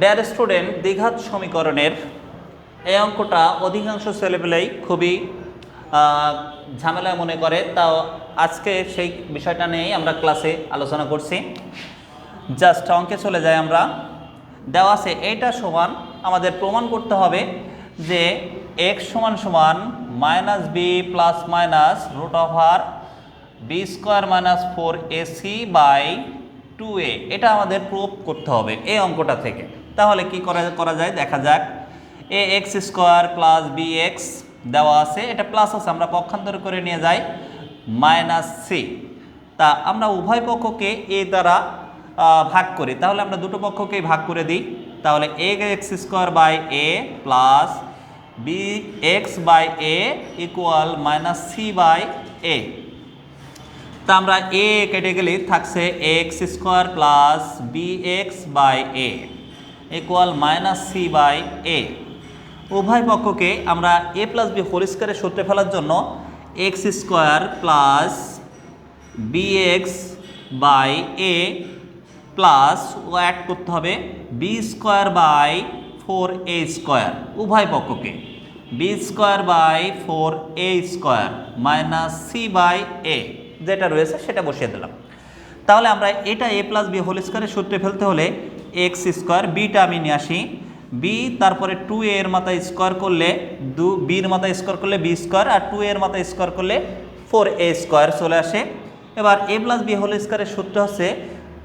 Dare student দ্বিঘাত সমীকরণের এই অঙ্কটা অধিকাংশ ছেলেপেলেই খুবই আহ, ঝামেলা মনে করে। তাও আজকে সেই বিষয়টা নিয়েই আমরা ক্লাসে আলোচনা করছি। জাস্ট অঙ্কে চলে যাই আমরা। দেওয়া আছে এইটা সমান আমাদের প্রমাণ করতে হবে যে এক্স সমান সমান minus b plus minus root over b square minus four ac by two a এটা আমাদের প্রুভ করতে হবে এই অঙ্কটা থেকে। তাহলে কি করা করা যায়? দেখা যাক। A x square plus b x দেওয়া আছে। এটা প্লাস আছে, আমরা পক্ষান্তর করে নিয়ে যাই। মাইনাস সি তা আমরা উভয় পক্ষকে এ দ্বারা ভাগ করি। তাহলে আমরা দুটো পক্ষকেই ভাগ করে দিই। তাহলে a x square by a plus b x by a equal minus c by a তা আমরা এ কেটে গেলে থাকছে x square plus b x by a equal minus c by a উভয় পক্ষকে আমরা এ প্লাস বি হোল স্কোয়ারে সূত্রে ফেলার জন্য x square plus b x by a plus O add করতে হবে b square by four a square উভয় পক্ষকে b square by four a square minus c by a যেটা রয়েছে সেটা বসিয়ে দিলাম। তাহলে আমরা এটা এ প্লাস বি হোল স্কোয়ারের সূত্রে ফেলতে হলে এক্স স্কোয়ার বিটা আমি নিয়ে আসি। বি তারপরে টু এর মাথায় স্কোয়ার করলে দু বির মাথায় স্কোয়ার করলে বি স্কোয়ার আর টু এর মাথায় স্কোয়ার করলে ফোর এ স্কোয়ার চলে আসে। এবার এ প্লাস বি হোল স্কোয়ারের সূত্র হচ্ছে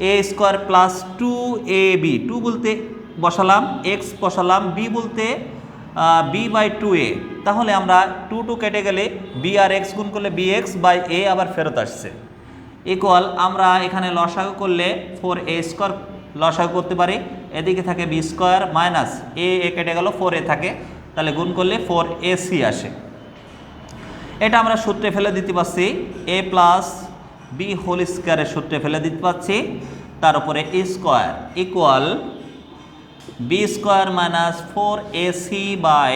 a square plus two a b two বলতে বসালাম এক্স বসালাম বি বলতে বি বাই টু এ তাহলে আমরা টু টু কেটে গেলে বি আর এক্স গুণ করলে বি এক্স বাই এ আবার ফেরত আসছে। ইকুয়াল আমরা এখানে লসাগু করলে ফোর এ স্কোয়ার লসাগু করতে পারি। এদিকে থাকে b square minus a a কেটে গেল ফোর এ থাকে। তাহলে গুণ করলে ফোর এ সি আসে। এটা আমরা সূত্রে ফেলে দিতে পারছি। এ প্লাস বি হোল স্কোয়ারের সূত্রে ফেলে দিতে পারছি। তার উপরে a square equal b square minus four a c by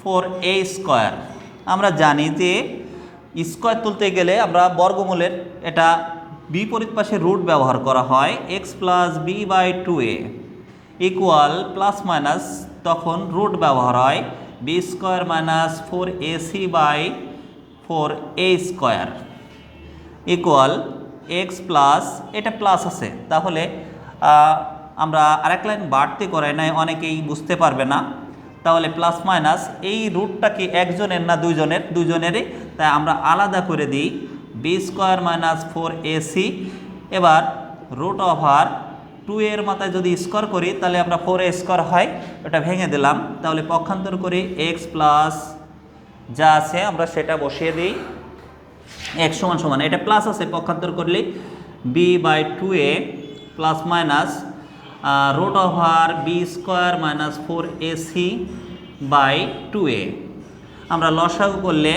four a square আমরা জানি যে স্কোয়ার তুলতে গেলে আমরা বর্গমূলের এটা বিপরীত পাশে রুট ব্যবহার করা হয় x plus b by two a equal plus minus তখন রুট ব্যবহার হয় b square minus four a c by four a square equal x plus এটা প্লাস আছে, তাহলে আমরা আরেক লাইন বাড়তে করাই নাই, অনেকেই বুঝতে পারবে না, তাহলে প্লাস মাইনাস এই রুটটা কি একজনের না দুইজনের? দুজনেরই তাই আমরা আলাদা করে দিই b square minus four ac এবার রুট ওভার টু এর মাথায় যদি স্কোয়ার করি, তাহলে আমরা ফোর এ স্কোয়ার হয়, ওটা ভেঙে দিলাম। তাহলে পক্ষান্তর করি এক্স প্লাস যা আছে, আমরা সেটা বসিয়ে দিই। এক সমান সমান, এটা প্লাস আছে, পক্ষান্তর করলে b by two a plus minus root over b square minus four a c by two a আমরা লসাগু করলে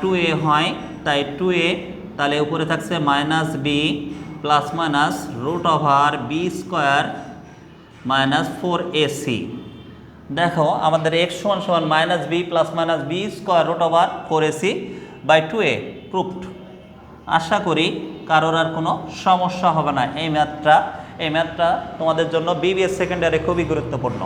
টু এ হয় তাই টু এ তাহলে উপরে থাকছে minus b plus minus root over b square minus four a c দেখো, আমাদের এক্স সমান সমান minus b plus minus b square root over four ac by two a proved আশা করি কারোর আর কোনো সমস্যা হবে না। এই ম্যাথটা এই ম্যাথটা তোমাদের জন্য বিবিএস সেকেন্ডারে খুবই গুরুত্বপূর্ণ।